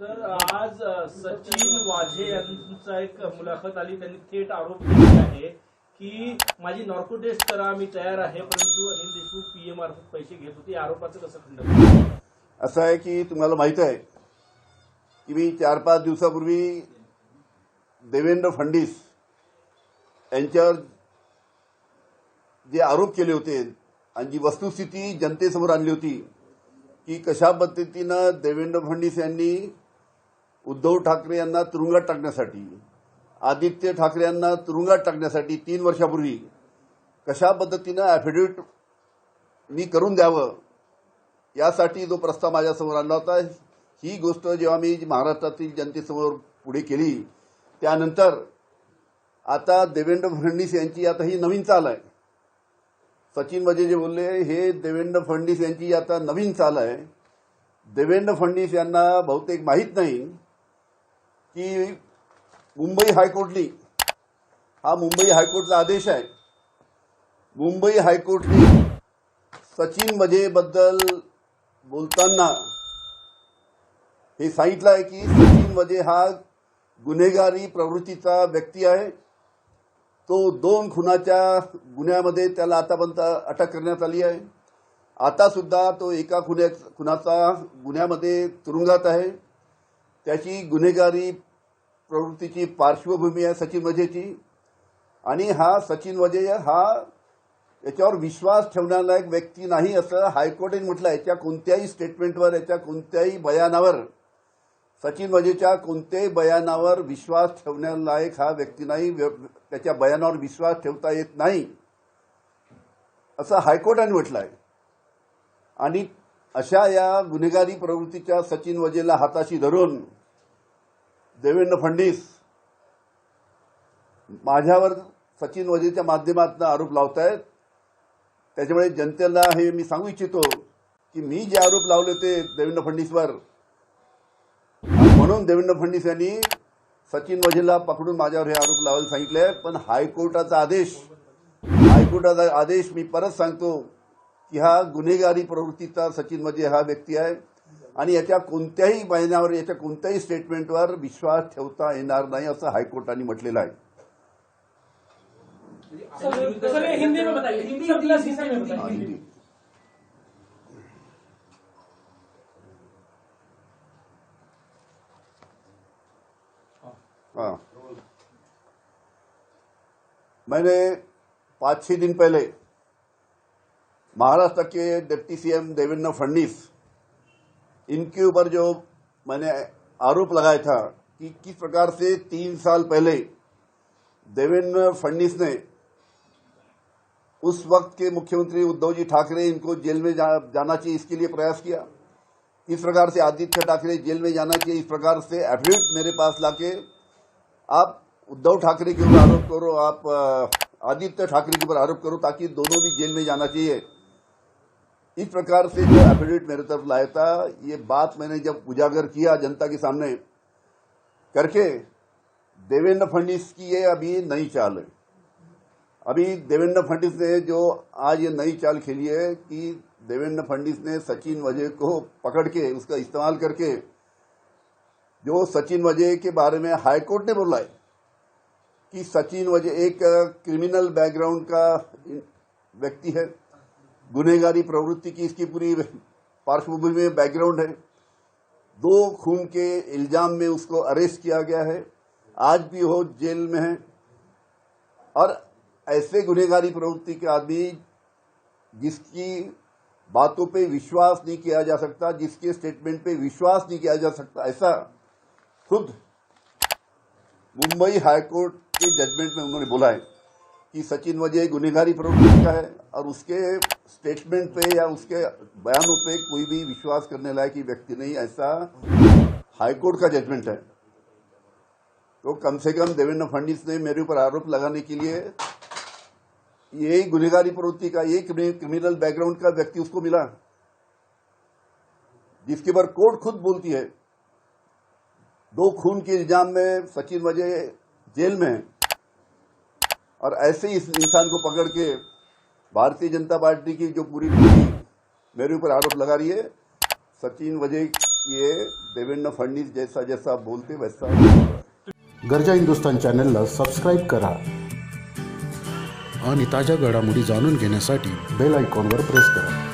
Sir आज सचिन वाझे यांचा एक मुलाखत आली. त्यांनी थेट आरोप केले आहे की माझी नॉर्को टेस्ट करा मी तयार आहे परंतु अनिल देशमुख पीए मार्फत पैसे घेत होते. या आरोपाचं कसं खंडन असं आहे की तुम्हाला माहीत आहे की मी चार पाच दिवसापूर्वी देवेंद्र फडणवीस यांच्यावर जे आरोप केले होते आणि जी वस्तुस्थिती जनतेसमोर आणली होती की कशा पद्धतीनं देवेंद्र फडणवीस यांनी उद्धव ठाकरे यांना तुरुंगात टाकण्यासाठी आदित्य ठाकरे यांना तुरुंगात टाकण्यासाठी तीन वर्षापूर्वी कशा पद्धतीनं ॲफिडेविट मी करून द्यावं यासाठी जो प्रस्ताव माझ्यासमोर आणला होता ही गोष्ट जेव्हा मी महाराष्ट्रातील जनतेसमोर पुढे केली त्यानंतर आता देवेंद्र फडणवीस यांची आता ही नवीन चाल आहे. सचिन वजे जे बोलले हे देवेंद्र फडणवीस यांची आता नवीन चाल आहे. देवेंद्र फडणवीस यांना बहुतेक माहीत नाही की मुंबई हायकोर्टनी हा मुंबई हायकोर्टचा आदेश आहे. मुंबई हायकोर्टने सचिन वजेबद्दल बोलताना हे सांगितलं आहे की सचिन वजे हा गुन्हेगारी प्रवृत्तीचा व्यक्ती आहे. तो दोन खुनाच्या गुन्ह्यामध्ये त्याला आतापर्यंत अटक करण्यात आली आहे. आता सुद्धा तो एका खुन्या खुनाचा गुन्ह्यामध्ये तुरुंगात आहे. त्याची गुन्हेगारी प्रवृत्तीची पार्श्वभूमी आहे सचिन वजेची. आणि हा सचिन वजे हा याच्यावर विश्वास ठेवणारा एक व्यक्ती नाही असं हायकोर्टाने म्हटलं याच्या कोणत्याही स्टेटमेंटवर याच्या कोणत्याही बयानावर सचिन वजेच्या कोणत्याही बयानावर विश्वास ठेवण्यालायक हा व्यक्ती नाही. व्य- त्याच्या बयानावर विश्वास ठेवता येत नाही असं हायकोर्टाने म्हटलं आहे. आणि अशा या गुन्हेगारी प्रवृत्तीच्या सचिन वजेला हाताशी धरून देवेंद्र फडणवीस माझ्यावर सचिन वजेच्या माध्यमातून आरोप लावत आहेत त्याच्यामुळे जनतेला हे मी सांगू इच्छितो की मी जे आरोप लावले होते देवेंद्र फडणवीसवर. म्हणून देवेंद्र फडणवीस यांनी सचिन वझेला पकडून माझ्यावर हे आरोप लावायला सांगितले पण हायकोर्टाचा आदेश हायकोर्टाचा आदेश मी परत सांगतो. की हा गुन्हेगारी प्रवृत्तीचा सचिन वजे हा व्यक्ती आहे. आणि याच्या कोणत्याही बयानावर याच्या कोणत्याही स्टेटमेंटवर विश्वास ठेवता येणार नाही असं हायकोर्टाने म्हटलेलं आहे. मैंने पाँच छह दिन पहले महाराष्ट्र के डिप्टी सीएम देवेंद्र फडणवीस इनके ऊपर जो मैंने आरोप लगाया था कि किस प्रकार से तीन साल पहले देवेंद्र फडणवीस ने उस वक्त के मुख्यमंत्री उद्धव जी ठाकरे इनको जेल में जा, जाना चाहिए इसके लिए प्रयास किया। इस प्रकार से आदित्य ठाकरे जेल में जाना चाहिए इस प्रकार से एफिडेविट मेरे पास लाके आप उद्धव ठाकरे के ऊपर आरोप करो आप आदित्य ठाकरे के ऊपर आरोप करो ताकि दोनों भी जेल में जाना चाहिए। इस प्रकार से जो एफिडेविट मेरे तरफ़ लाया था, ये बात मैंने जब उजागर किया जनता के सामने करके, देवेंद्र फडणवीस की ये अभी नई चाल है। अभी देवेंद्र फडणवीस ने जो आज ये नई चाल खेली है कि देवेंद्र फडणवीस ने सचिन वजय को पकड़ के, उसका इस्तेमाल करके, जो सचिन वजय के बारे में हाईकोर्ट ने बोला है कि सचिन वजय एक क्रिमिनल बैकग्राउंड का व्यक्ति है। गुनहगारी प्रवृत्ति की इसकी पूरी पार्श्वभूमि में बैकग्राउंड है। दो खून के इल्ज़ाम में उसको अरेस्ट किया गया है। आज भी वो जेल में है। और ऐसे गुनहगारी प्रवृत्ति के आदमी जिसकी बातों पे विश्वास नहीं किया जा सकता, जिसके स्टेटमेंट पे विश्वास नहीं किया जा सकता, ऐसा खुद मुंबई हाईकोर्ट के जजमेंट में उन्होंने बोला है। कि सचिन वजह गुनहगारी प्रवृत्ति का है और उसके स्टेटमेंट पे या उसके बयानों पे कोई भी विश्वास करने लायक व्यक्ति नहीं, ऐसा हाईकोर्ट का जजमेंट है। तो कम से कम देवेंद्र फडणवीस ने मेरे ऊपर आरोप लगाने के लिए यही गुनहगारी प्रवृत्ति का यही क्रिमिनल बैकग्राउंड का व्यक्ति उसको मिला। जिसके ऊपर कोर्ट खुद बोलती है। दो खून के इल्ज़ाम में सचिन वजह जेल में है। और ऐसे ही इस इंसान को पकड़ के भारतीय जनता पार्टी की जो पूरी मेरे ऊपर आरोप लगा रही है। सचिन वजह ये, देवेंद्र फडणवीस जैसा जैसा बोलते, वैसा। गरजा हिंदुस्तान चैनल सब्सक्राइब करा आणि ताज्या घडामोडी जाणून घेण्यासाठी बेल आयकॉनवर प्रेस करा.